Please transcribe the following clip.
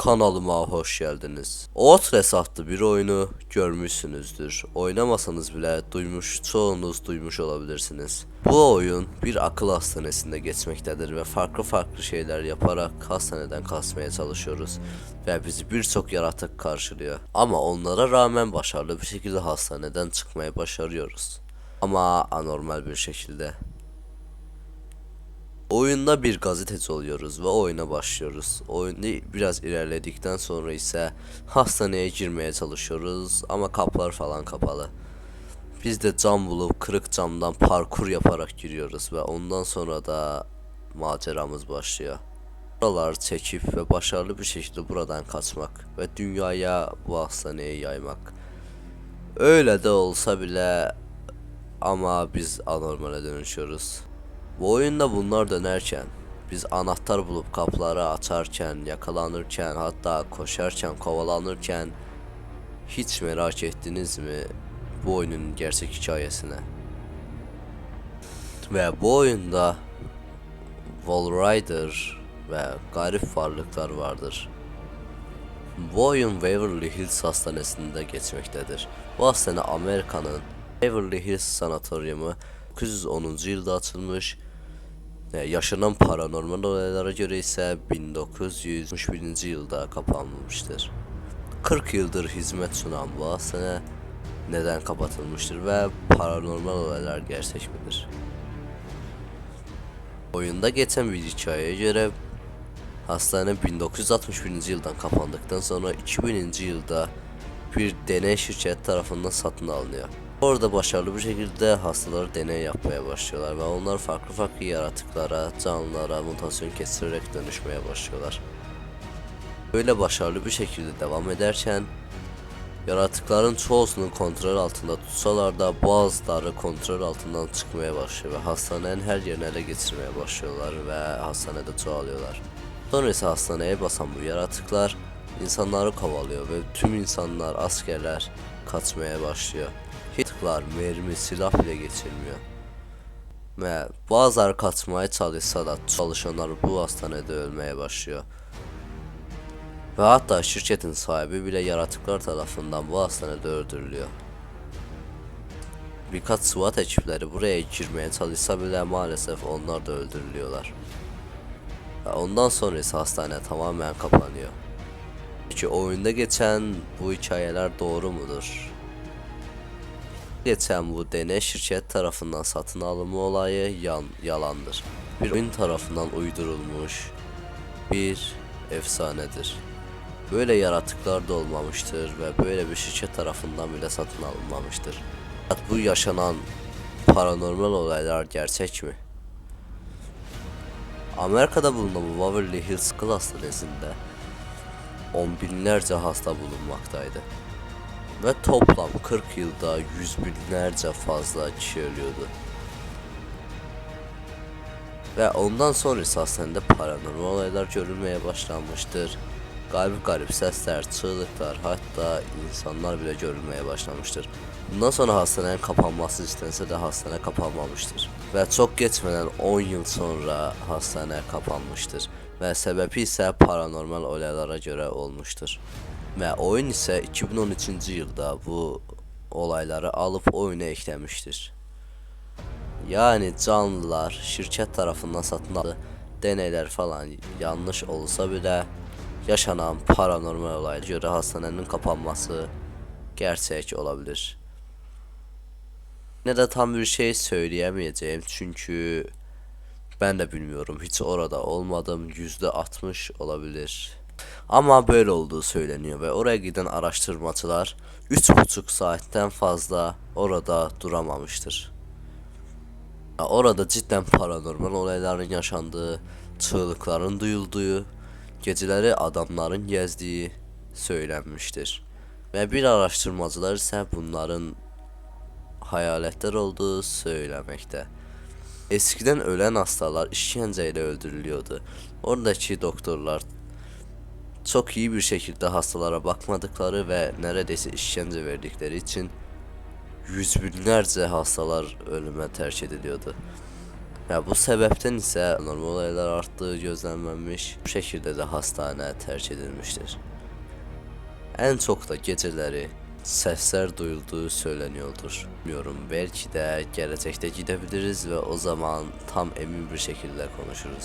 Kanalıma hoş geldiniz. Outlast adlı bir oyunu görmüşsünüzdür. Oynamasanız bile duymuş, çoğunuz duymuş olabilirsiniz. Bu oyun bir akıl hastanesinde geçmektedir ve farklı farklı şeyler yaparak hastaneden kasmaya çalışıyoruz. Ve bizi birçok yaratık karşılıyor. Ama onlara rağmen başarılı bir şekilde hastaneden çıkmaya başarıyoruz. Ama anormal bir şekilde. Oyunda bir gazeteci oluyoruz ve oyuna başlıyoruz. Oyunda biraz ilerledikten sonra ise hastaneye girmeye çalışıyoruz ama kapılar falan kapalı. Biz de cam bulup kırık camdan parkur yaparak giriyoruz ve ondan sonra da maceramız başlıyor. Buralar çekip ve başarılı bir şekilde buradan kaçmak ve dünyaya bu hastaneye yaymak. Öyle de olsa bile ama biz anormale dönüşüyoruz. Bu oyunda bunlar dönerken biz anahtar bulup kapıları açarken, yakalanırken, hatta koşarken, kovalanırken hiç merak ettiniz mi bu oyunun gerçek hikayesine? Ve bu oyunda Wall Rider ve garip varlıklar vardır. Bu oyun Waverly Hills Hastanesi'nde geçmektedir. Bu hastane Amerika'nın Beverly Hills Sanatoryumu 910. yılda açılmış. E, Yaşanan paranormal olaylara göre ise 1961. yılda kapanmıştır. 40 yıldır hizmet sunan bu hastane neden kapatılmıştır ve paranormal olaylar gerçek midir? Oyunda geçen bir hikayeye göre hastane 1961. yıldan kapandıktan sonra 2000. yılda bir deney şirket tarafından satın alınıyor. Orada başarılı bir şekilde hastaları deney yapmaya başlıyorlar ve onlar farklı farklı yaratıklara, canlılara mutasyon kestirerek dönüşmeye başlıyorlar. Böyle başarılı bir şekilde devam ederken yaratıkların çoğusunun kontrol altında tutsalar da bazıları kontrol altından çıkmaya başlıyor ve hastanenin her yerini ele geçirmeye başlıyorlar ve hastanede çoğalıyorlar. Sonra ise hastaneye basan bu yaratıklar insanları kovalıyor ve tüm insanlar, askerler kaçmaya başlıyor. Hitler mermi, silah bile geçirmiyor. Ve bazıları kaçmaya çalışsa da çalışanlar bu hastanede ölmeye başlıyor. Ve hatta şirketin sahibi bile yaratıklar tarafından bu hastanede öldürülüyor. Birkaç SWAT ekipleri buraya girmeye çalışsa bile maalesef onlar da öldürülüyorlar. Ve ondan sonra ise hastane tamamen kapanıyor. Peki oyunda geçen bu hikayeler doğru mudur? Geçen bu deney şirket tarafından satın alımı olayı yan, yalandır. Bir oyun tarafından uydurulmuş bir efsanedir. Böyle yaratıklar da olmamıştır ve böyle bir şirket tarafından bile satın alınmamıştır. Bu yaşanan paranormal olaylar gerçek mi? Amerika'da bulunan bu Waverly Hills Kıl Hastanesi'nde on binlerce hasta bulunmaktaydı. Ve toplam 40 yılda yüz binlerce fazla kişi ölüyordu. Ve ondan sonra ise hastanede paranormal olaylar görülmeye başlanmıştır. Garip garip sesler, çığlıklar hatta insanlar bile görülmeye başlamıştır. Bundan sonra hastanenin kapanması istense de hastane kapanmamıştır. Ve çok geçmeden 10 yıl sonra hastane kapanmıştır. Ve sebebi ise paranormal olaylara göre olmuştur. Ve oyun ise 2013 yılda bu olayları alıp oyuna eklemiştir. Yani canlılar şirket tarafından satın aldı deneyler falan yanlış olsa bile yaşanan paranormal olaylara göre hastanenin kapanması gerçek olabilir. Ne de tam bir şey söyleyemeyeceğim çünkü ben de bilmiyorum hiç orada olmadım yüzde 60 olabilir. Ama böyle olduğu söyleniyor ve oraya giden araştırmacılar 3,5 saatten fazla orada duramamıştır. Orada cidden paranormal olayların yaşandığı, çığlıkların duyulduğu, geceleri adamların gezdiği söylenmiştir. Ve bir araştırmacılar ise bunların hayaletler olduğu söylemekte. Eskiden ölen hastalar işkenceyle öldürülüyordu. Oradaki doktorlar çok iyi bir şekilde hastalara bakmadıkları ve neredeyse işkence verdikleri için yüz binlerce hastalar ölüme terk ediliyordu. Ya bu sebepten ise normal olaylar arttığı gözlenmemiş. Bu şekilde de hastane terk edilmiştir. En çok da geceleri sesler duyulduğu söyleniyordur. Bilmiyorum belki de gelecekte gidebiliriz ve o zaman tam emin bir şekilde konuşuruz.